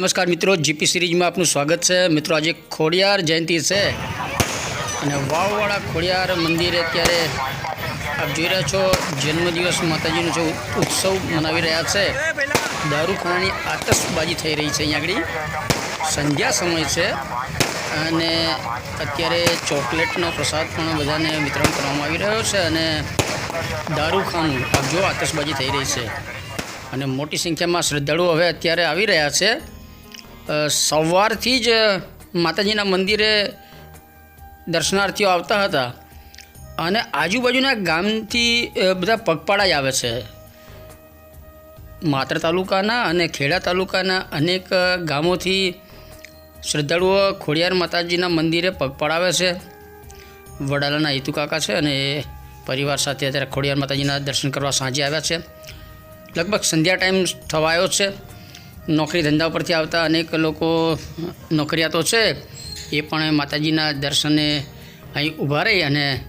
નમસ્કાર મિત્રો, જીપી સિરીઝમાં આપનું સ્વાગત છે. મિત્રો, આજે ખોડિયાર જયંતિ છે. અને વાવવાળા ખોડિયાર મંદિરે અત્યારે આપ જોઈ રહ્યા છો, જન્મદિવસ માતાજીનો જે ઉત્સવ મનાવી રહ્યા છે. દારૂખાનાની આતશબાજી થઈ રહી છે અહીંયા આગળ. સંધ્યા સમય છે અને અત્યારે ચોકલેટનો પ્રસાદ પણ બધાને વિતરણ કરવામાં આવી રહ્યો છે અને દારૂખાનું આપ જો આતશબાજી થઈ રહી છે. અને મોટી સંખ્યામાં શ્રદ્ધાળુઓ હવે અત્યારે આવી રહ્યા છે. સવારથી જ માતાજીના મંદિરે દર્શનાર્થીઓ આવતા હતા અને આજુબાજુના ગામથી બધા પગપાળા જ આવે છે. માત્ર તાલુકાના અને ખેડા તાલુકાના અનેક ગામોથી શ્રદ્ધાળુઓ ખોડિયાર માતાજીના મંદિરે પગપાળા આવે છે. વડાલાના હિતુકાકા છે અને એ પરિવાર સાથે અત્યારે ખોડિયાર માતાજીના દર્શન કરવા સાંજે આવ્યા છે. લગભગ સંધ્યા ટાઈમ થવાયો છે. નોકરી ધંધા પરથી આવતા અનેક લોકો નોકરિયાતો છે, એ પણ માતાજીના દર્શને અહીં ઊભા રહી અને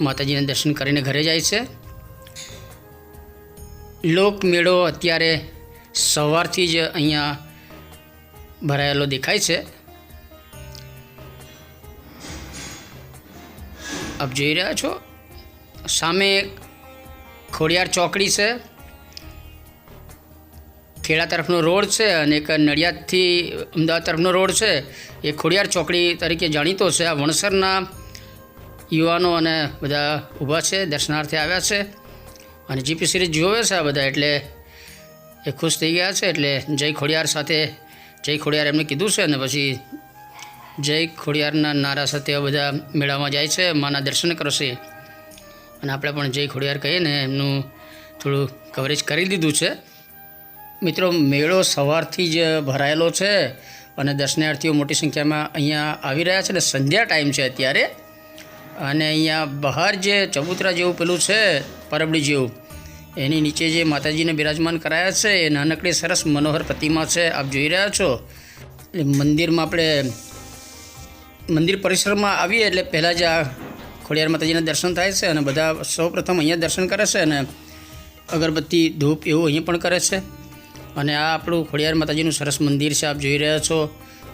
માતાજીના દર્શન કરીને ઘરે જાય છે. લોકમેળો અત્યારે સવારથી જ અહીંયા ભરાયેલો દેખાય છે. આપ જોઈ રહ્યા છો? સામે ખોડિયાર ચોકડી છે. ખેડા તરફનો રોડ છે અને એક નડિયાદથી અમદાવાદ તરફનો રોડ છે. એ ખોડિયાર ચોકડી તરીકે જાણીતો છે. આ વણસરના યુવાનો અને બધા ઊભા છે, દર્શનાર્થે આવ્યા છે. અને જીપી સિરીઝ જોવે છે આ બધા એટલે એ ખુશ થઈ ગયા છે. એટલે જય ખોડિયાર સાથે, જય ખોડિયાર એમને કીધું છે અને પછી જય ખોડિયારના નારા સાથે બધા મેળામાં જાય છે. માના દર્શન કરશે. અને આપણે પણ જય ખોડિયાર કહીને એમનું થોડું કવરેજ કરી દીધું છે. મિત્રો, મેળો સવારથી જ ભરાયેલો છે અને દર્શનાર્થીઓ મોટી સંખ્યામાં અહીંયા આવી રહ્યા છે અને સંધ્યા ટાઈમ છે અત્યારે. અને અહીંયા બહાર જે ચબૂતરા જેવું પેલું છે, પરબડી જેવું, એની નીચે જે માતાજીને બિરાજમાન કરાયા છે, એ નાનકડી સરસ મનોહર પ્રતિમા છે, આપ જોઈ રહ્યા છો. એટલે મંદિરમાં આપણે મંદિર પરિસરમાં આવીએ એટલે પહેલાં જ આ ખોડિયાર માતાજીના દર્શન થાય છે અને બધા સૌપ્રથમ અહીંયા દર્શન કરે છે અને અગરબત્તી, ધૂપ એવું અહીંયા પણ કરે છે. અને આ આપણું ખોડિયાર માતાજીનું સરસ મંદિર છે, આપ જોઈ રહ્યા છો.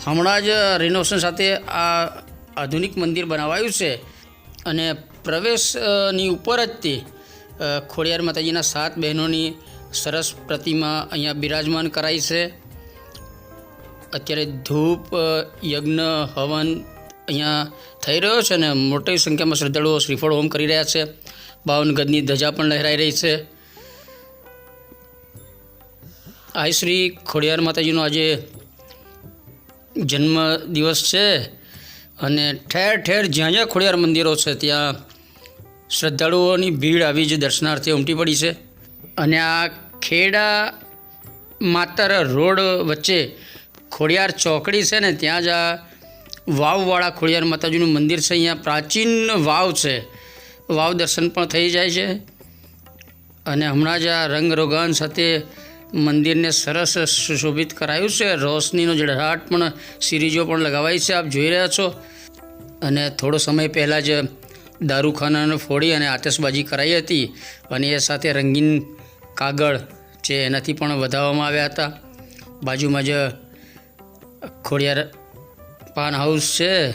હમણાં જ રિનોવેશન સાથે આ આધુનિક મંદિર બનાવાયું છે અને પ્રવેશની ઉપર જ તે ખોડિયાર માતાજીના સાત બહેનોની સરસ પ્રતિમા અહીંયા બિરાજમાન કરાઈ છે. અત્યારે ધૂપ યજ્ઞ, હવન અહીંયા થઈ રહ્યો છે અને મોટી સંખ્યામાં શ્રદ્ધાળુઓ શ્રીફળ હોમ કરી રહ્યા છે. બાવન ગજની ધજા પણ લહેરાઈ રહી છે. આ શ્રી ખોડિયાર માતાજીનો આજે જન્મ દિવસ છે અને ઠેર ઠેર જ્યાં જ્યાં ખોડિયાર મંદિરો છે ત્યાં શ્રદ્ધાળુઓની ભીડ આવી જ દર્શનાર્થે ઉમટી પડી છે. અને આ ખેડા માતર રોડ વચ્ચે ખોડિયાર ચોકડી છે ને, ત્યાં જ આ વાવવાળા ખોડિયાર માતાજીનું મંદિર છે. અહીંયા પ્રાચીન વાવ છે. વાવ દર્શન પણ થઈ જાય છે. અને હમણાં જ આ રંગ રોગાન સાથે મંદિરને સરસ સુશોભિત કરાયું છે. રોશનીનો જળહટ પણ સિરીજો પણ લગાવાઈ છે, આપ જોઈ રહ્યા છો. અને થોડો સમય પહેલાં જ દારૂખાનાને ફોડી અને આતશબાજી કરાઈ હતી. અને એ સાથે રંગીન કાગળ છે એનાથી પણ વધાવવામાં આવ્યા હતા. બાજુમાં જ ખોડિયાર પાન હાઉસ છે.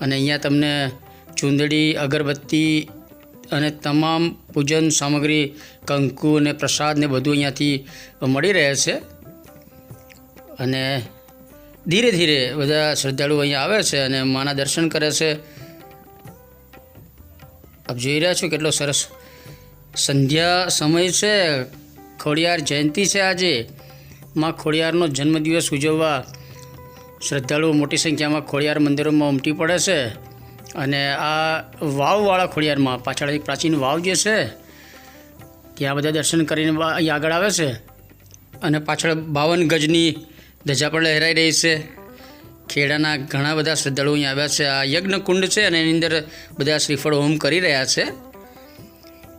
અને અહીંયા તમને ચૂંદડી, અગરબત્તી અને તમામ પૂજન સામગ્રી, કંકુ અને પ્રસાદ ને બધું અહીંયાથી મળી રહે છે. અને ધીરે ધીરે બધા શ્રદ્ધાળુઓ અહીંયા આવે છે અને માના દર્શન કરે છે. આપ જોઈ રહ્યા છો કેટલો સરસ સંધ્યા સમય છે. ખોડિયાર જયંતિ છે આજે. માં ખોડિયારનો જન્મદિવસ ઉજવવા શ્રદ્ધાળુઓ મોટી સંખ્યામાં ખોડિયાર મંદિરોમાં ઉમટી પડે છે. અને આ વાવવાળા ખોડિયારમાં પાછળ એક પ્રાચીન વાવ જે છે, ત્યાં બધા દર્શન કરીને અહીં આગળ આવે છે. અને પાછળ બાવન ગજની ધજા પણ લહેરાઈ રહી છે. ખેડાના ઘણા બધા શ્રદ્ધાળુઓ અહીં આવ્યા છે. આ યજ્ઞ કુંડ છે અને એની અંદર બધા શ્રીફળ હોમ કરી રહ્યા છે.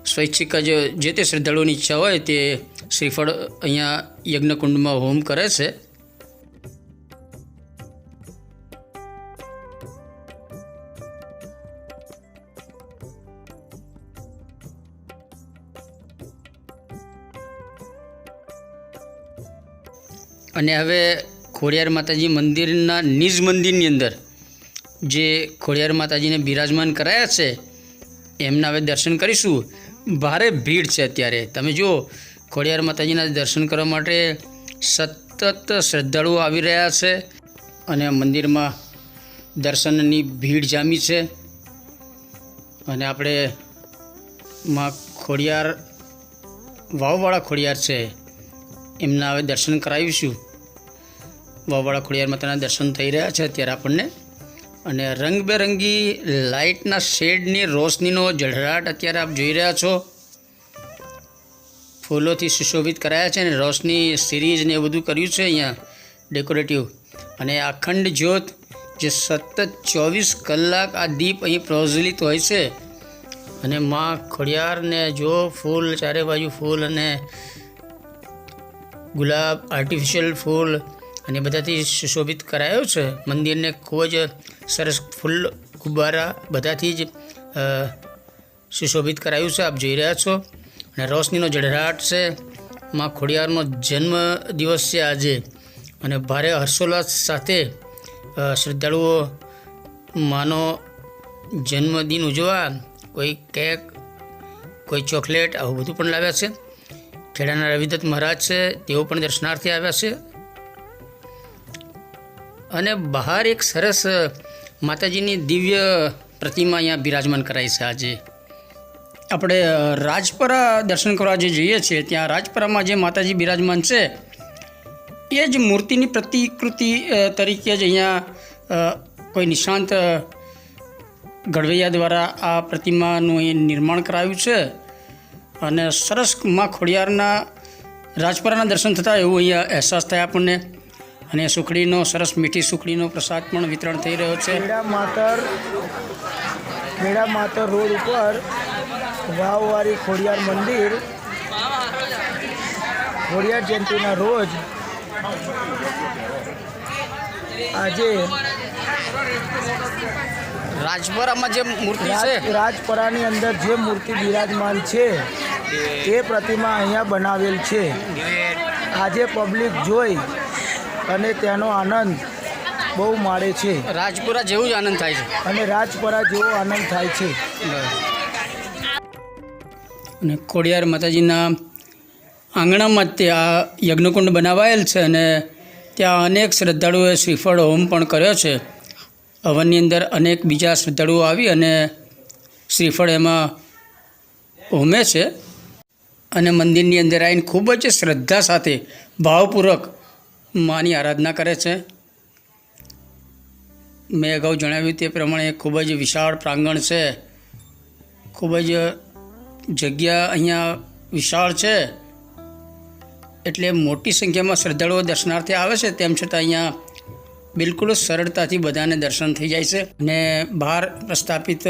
સ્વૈચ્છિક જ જે તે શ્રદ્ધાળુઓની ઈચ્છા હોય તે શ્રીફળ અહીંયા યજ્ઞ કુંડમાં હોમ કરે છે. અને હવે ખોડિયાર માતાજી મંદિરના નિજ મંદિરની અંદર જે ખોડિયાર માતાજીને બિરાજમાન કરાયા છે, એમના હવે દર્શન કરીશું. ભારે ભીડ છે અત્યારે. તમે જુઓ, ખોડિયાર માતાજીના દર્શન કરવા માટે સતત શ્રદ્ધાળુઓ આવી રહ્યા છે અને મંદિરમાં દર્શનની ભીડ જામી છે. અને આપણે માં ખોડિયાર, વાવવાળા ખોડિયાર છે. એમના હવે દર્શન કરાવીશું. વાવાળા ખોડિયાર માતાના દર્શન થઈ રહ્યા છે અત્યારે આપણને. અને રંગબેરંગી લાઇટના શેડની રોશનીનો ઝળહળાટ અત્યારે આપ જોઈ રહ્યા છો. ફૂલોથી સુશોભિત કરાયા છે અને રોશની સિરીઝ ને એ બધું કર્યું છે અહીંયા ડેકોરેટિવ. અને અખંડ જ્યોત જે સતત ચોવીસ કલાક આ દીપ અહીં પ્રજ્વલિત હોય છે. અને માં ખોડિયારને જો ફૂલ, ચારે બાજુ ફૂલ અને ગુલાબ આર્ટિફિશિયલ ફૂલ અને બધાથી સુશોભિત કરાયો છે. મંદિરને ખૂબ જ સરસ ફૂલ, ગુબ્બારા બધાથી જ સુશોભિત કરાયું છે. આપ જોઈ રહ્યા છો. અને રોશનીનો જળહળાટ છે. માં ખોડિયારનો જન્મ દિવસ છે આજે. અને ભારે હર્ષોલ્લાસ સાથે શ્રદ્ધાળુઓ માનો જન્મદિન ઉજવવા કોઈ કેક, કોઈ ચોકલેટ, આવું બધું પણ લાવ્યા છે. ખેડાના રવિદત્ત મહારાજ છે, તેઓ પણ દર્શનાર્થે આવ્યા છે. અને બહાર એક સરસ માતાજીની દિવ્ય પ્રતિમા અહીંયા બિરાજમાન કરાઈ છે આજે. આપણે રાજપરા દર્શન કરવા જે જઈએ છીએ, ત્યાં રાજપરામાં જે માતાજી બિરાજમાન છે, એ જ મૂર્તિની પ્રતિકૃતિ તરીકે જ અહીંયા કોઈ નિષ્ણાંત ઘડવૈયા દ્વારા આ પ્રતિમાનું અહીં નિર્માણ કરાયું છે. અને સરસમાં ખોડિયારના રાજપરાના દર્શન થતાં એવું અહીંયા અહેસાસ થાય આપણને. અને સુખડીનો સરસ મીઠી સુખડીનો પ્રસાદ પણ વિતરણ થઈ રહ્યો છે. મેળા માતર મેળા માતર રોડ ઉપર વાવવાળી ખોડિયાર મંદિર. ખોડિયાર જયંતિના રોજ આજે રાજપરામાં જે મૂર્તિ છે. રાજપરાની અંદર જે મૂર્તિ બિરાજમાન છે તે પ્રતિમા અહીંયા બનાવેલ છે. આજે પબ્લિક જોઈ અને તેનો આનંદ બહુ માળે છે. રાજપુરા જેવું જ આનંદ થાય છે. અને રાજપુરા જેવો આનંદ થાય છે. અને ખોડિયાર માતાજીના આંગણામાં તે આ યજ્ઞકુંડ બનાવાયેલ છે અને ત્યાં અનેક શ્રદ્ધાળુઓએ શ્રીફળ હોમ પણ કર્યો છે. હવનની અંદર અનેક બીજા શ્રદ્ધાળુઓ આવી અને શ્રીફળ એમાં હોમે છે. અને મંદિરની અંદર આવીને ખૂબ જ શ્રદ્ધા સાથે ભાવપૂર્વક માની આરાધના કરે છે. મેં અગાઉ જણાવ્યું તે પ્રમાણે ખૂબ જ વિશાળ પ્રાંગણ છે. ખૂબ જ જગ્યા અહીંયા વિશાળ છે. એટલે મોટી સંખ્યામાં શ્રદ્ધાળુઓ દર્શનાર્થે આવે છે. તેમ છતાં અહીંયા બિલકુલ સરળતાથી બધાને દર્શન થઈ જાય છે. અને બહાર પ્રસ્થાપિત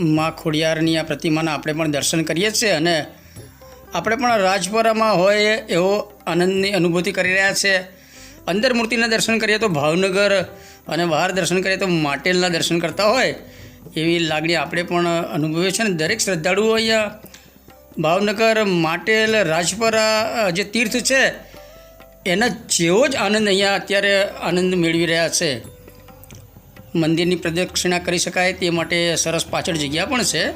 માં ખોડિયારની આ પ્રતિમાના આપણે પણ દર્શન કરીએ છીએ અને આપણે પણ રાજપરામાં હોય એવો આનંદની અનુભૂતિ કરી રહ્યા છે. અંદર મૂર્તિના દર્શન કરીએ તો ભાવનગર અને બહાર દર્શન કરીએ તો માટેલના દર્શન કરતા હોય એવી લાગણી આપણે પણ અનુભવીએ છીએ અને દરેક શ્રદ્ધાળુઓ અહીંયા ભાવનગર, માટેલ, રાજપરા જે તીર્થ છે, એના જેવો જ આનંદ અહીંયા અત્યારે આનંદ મેળવી રહ્યા છે. મંદિરની પ્રદક્ષિણા કરી શકાય તે માટે સરસ પાછળ જગ્યા પણ છે.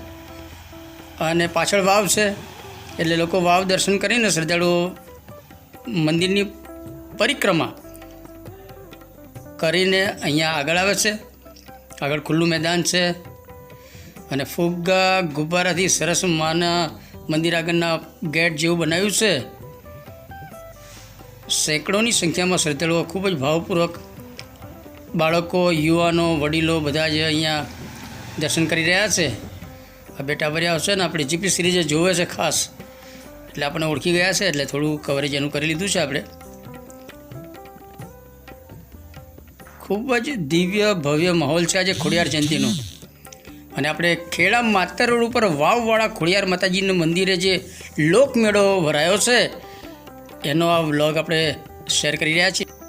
અને પાછળ વાવ છે. એટલે લોકો વાવ દર્શન કરીને શ્રદ્ધાળુઓ મંદિરની પરિક્રમા કરીને અહીંયા આગળ આવે છે. આગળ ખુલ્લું મેદાન છે. અને ફુગ્ગા ગુબ્બારાથી સરસ માના મંદિર આગળના ગેટ જેવું બનાવ્યું છે. સેંકડોની સંખ્યામાં શ્રદ્ધાળુઓ ખૂબ જ ભાવપૂર્વક બાળકો, યુવાનો, વડીલો બધા જ અહીંયા દર્શન કરી રહ્યા છે, આ બેટા ભર્યા આવશે ને, આપણે જીપી સિરીઝ જોવે છે ખાસ. એટલે આપણે ઓળખી ગયા છે, એટલે થોડું કવરેજ એનું કરી લીધું છે આપણે. ખૂબ જ દિવ્ય, ભવ્ય માહોલ છે આજે ખોડિયાર જયંતિનો. અને આપણે ખેડા માતર રોડ ઉપર વાવવાળા ખોડિયાર માતાજીનું મંદિરે જે લોકમેળો ભરાયો છે, એનો આ વ્લોગ આપણે શેર કરી રહ્યા છીએ.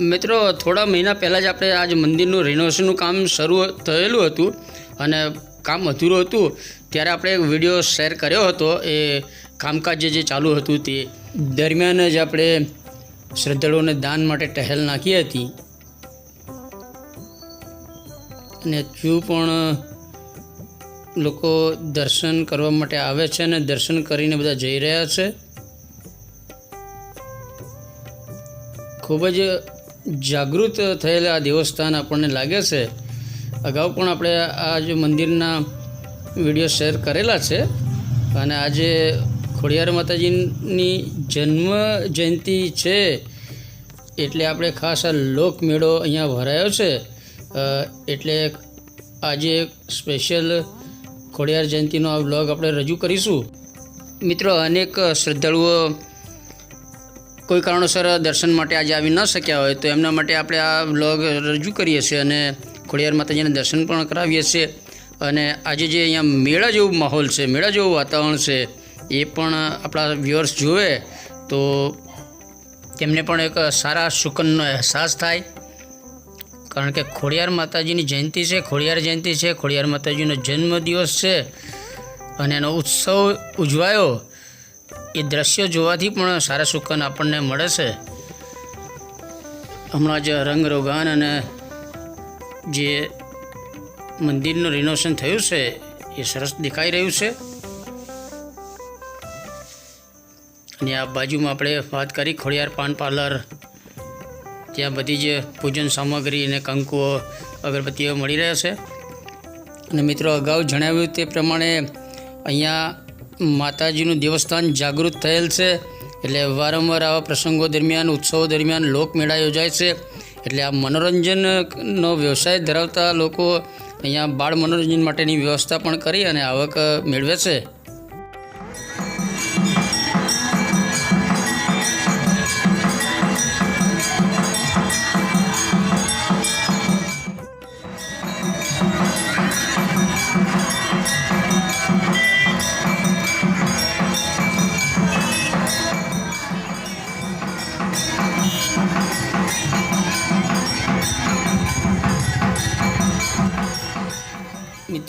મિત્રો, થોડા મહિના પહેલાં જ આપણે આજ મંદિરનું રિનોવેશનનું કામ શરૂ થયેલું હતું અને કામ અધૂરું હતું. ત્યારે આપણે એક વીડિયો શેર કર્યો હતો. એ કામકાજ જે ચાલુ હતું તે દરમિયાન જ આપણે શ્રદ્ધાળુઓને દાન માટે ટહેલ નાખી હતી. અને હજુ પણ લોકો દર્શન કરવા માટે આવે છે અને દર્શન કરીને બધા જઈ રહ્યા છે, ખૂબ જ જાગૃત થયેલા દેવસ્થાન આપણને લાગે છે. અગાઉ પણ આપણે આ જે મંદિરના વીડિયો શેર કરેલા છે. અને આજે ખોડિયાર માતાજીની જન્મ જયંતિ છે. એટલે આપણે ખાસ આ લોકમેળો અહીંયા ભરાયો છે. એટલે આજે સ્પેશિયલ ખોડિયાર જયંતિનો આ બ્લોગ આપણે રજૂ કરીશું. મિત્રો, અનેક શ્રદ્ધાળુઓ કોઈ કારણોસર દર્શન માટે આજે આવી ન શક્યા હોય, તો એમના માટે આપણે આ વ્લોગ રજૂ કરીએ છીએ અને ખોડિયાર માતાજીના દર્શન પણ કરાવીએ છીએ. અને આજે જે અહીંયા મેળા જેવું માહોલ છે, મેળા જેવું વાતાવરણ છે, એ પણ આપણા વ્યુઅર્સ જુએ, તો તેમને પણ એક સારા સુકનનો અહેસાસ થાય. કારણ કે ખોડિયાર માતાજીની જયંતિ છે, ખોડિયાર જયંતિ છે, ખોડિયાર માતાજીનો જન્મદિવસ છે, અને એનો ઉત્સવ ઉજવાયો. એ દ્રશ્યો જોવાથી પણ સારા સુકન આપણને મળે છે. હમણાં જ રંગ રોગાન અને જે મંદિરનું રિનોવેશન થયું છે, એ સરસ દેખાઈ રહ્યું છે. અને આ બાજુમાં આપણે વાત કરી ખોડિયાર પાન પાર્લર. ત્યાં બધી જ પૂજન સામગ્રી અને કંકુઓ, અગરબત્તીઓ મળી રહ્યા છે. અને મિત્રો અગાઉ જણાવ્યું તે પ્રમાણે અહીંયા માતાજીનું દેવસ્થાન જાગૃત થયેલ છે. એટલે વારંવાર આવા પ્રસંગો દરમિયાન, ઉત્સવો દરમિયાન લોકમેળા યોજાય છે. એટલે આ મનોરંજનનો વ્યવસાય ધરાવતા લોકો અહીંયા બાળ મનોરંજન માટેની વ્યવસ્થા પણ કરી અને આવક મેળવે છે.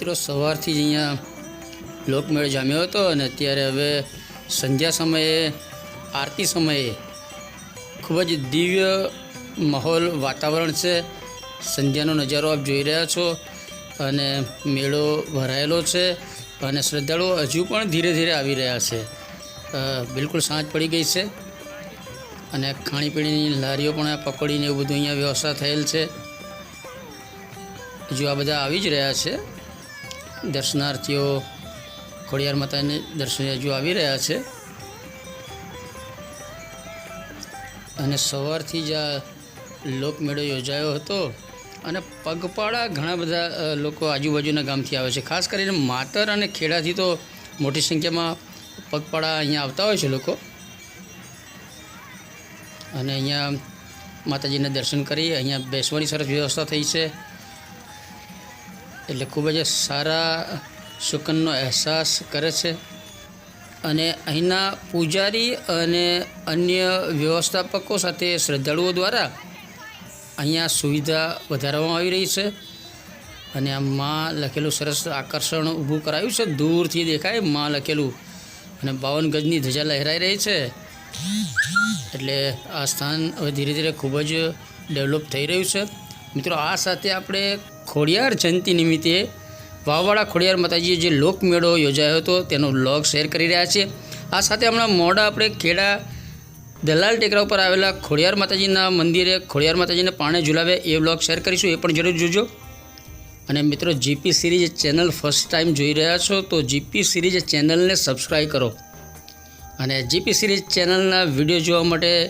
મિત્રો, સવારથી જ અહીંયા લોકમેળ જામ્યો હતો અને અત્યારે હવે સંધ્યા સમયે, આરતી સમયે ખૂબ જ દિવ્ય માહોલ, વાતાવરણ છે. સંધ્યાનો નજારો આપ જોઈ રહ્યા છો અને મેળો ભરાયેલો છે અને શ્રદ્ધાળુઓ હજુ પણ ધીરે ધીરે આવી રહ્યા છે. બિલકુલ સાંજ પડી ગઈ છે અને ખાણીપીણીની લારીઓ પણ પકોડીને એવું બધું અહીંયા વ્યવસ્થા થયેલ છે. હજુ આ બધા આવી જ રહ્યા છે દર્શનાર્થીઓ ખોડિયાર માતાને દર્શને હજુ આવી રહ્યા છે. અને સવારથી જ આ લોકમેળો યોજાયો હતો અને પગપાળા ઘણા બધા લોકો આજુબાજુના ગામથી આવે છે. ખાસ કરીને માતર અને ખેડાથી તો મોટી સંખ્યામાં પગપાળા અહીંયા આવતા હોય છે લોકો. અને અહીંયા માતાજીના દર્શન કરી અહીંયા બેસવાની સરસ વ્યવસ્થા થઈ છે. એટલે ખૂબ જ સારા સુકનનો અહેસાસ કરે છે. અને અહીંના પૂજારી અને અન્ય વ્યવસ્થાપકો સાથે શ્રદ્ધાળુઓ દ્વારા અહીંયા સુવિધા વધારવામાં આવી રહી છે. અને આ માં લખેલું સરસ આકર્ષણ ઊભું કરાયું છે. દૂરથી દેખાયમાં લખેલું. અને બાવન ગજની ધજા લહેરાઈ રહી છે. એટલે આ સ્થાન હવે ધીરે ધીરે ખૂબ જ ડેવલપ થઈ રહ્યું છે. મિત્રો, આ સાથે આપણે ખોડિયાર જયંતિ નિમિત્તે વાવાડા ખોડિયાર માતાજીએ જે લોકમેળો યોજાયો હતો, તેનો બ્લોગ શેર કરી રહ્યા છે. આ સાથે હમણાં મોડા આપણે ખેડા દલાલ ટેકરા ઉપર આવેલા ખોડિયાર માતાજીના મંદિરે ખોડિયાર માતાજીને પાણે ઝુલાવે એ બ્લોગ શેર કરીશું, એ પણ જરૂર જોજો. અને મિત્રો GP series channel first time જોઈ રહ્યા છો, તો જીપી સિરીઝ ચેનલને સબસ્ક્રાઈબ કરો. અને જીપી સિરીઝ ચેનલના વીડિયો જોવા માટે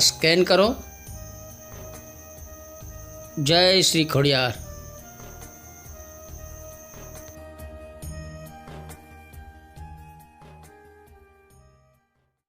સ્કેન કરો. જય શ્રી ખોડિયાર.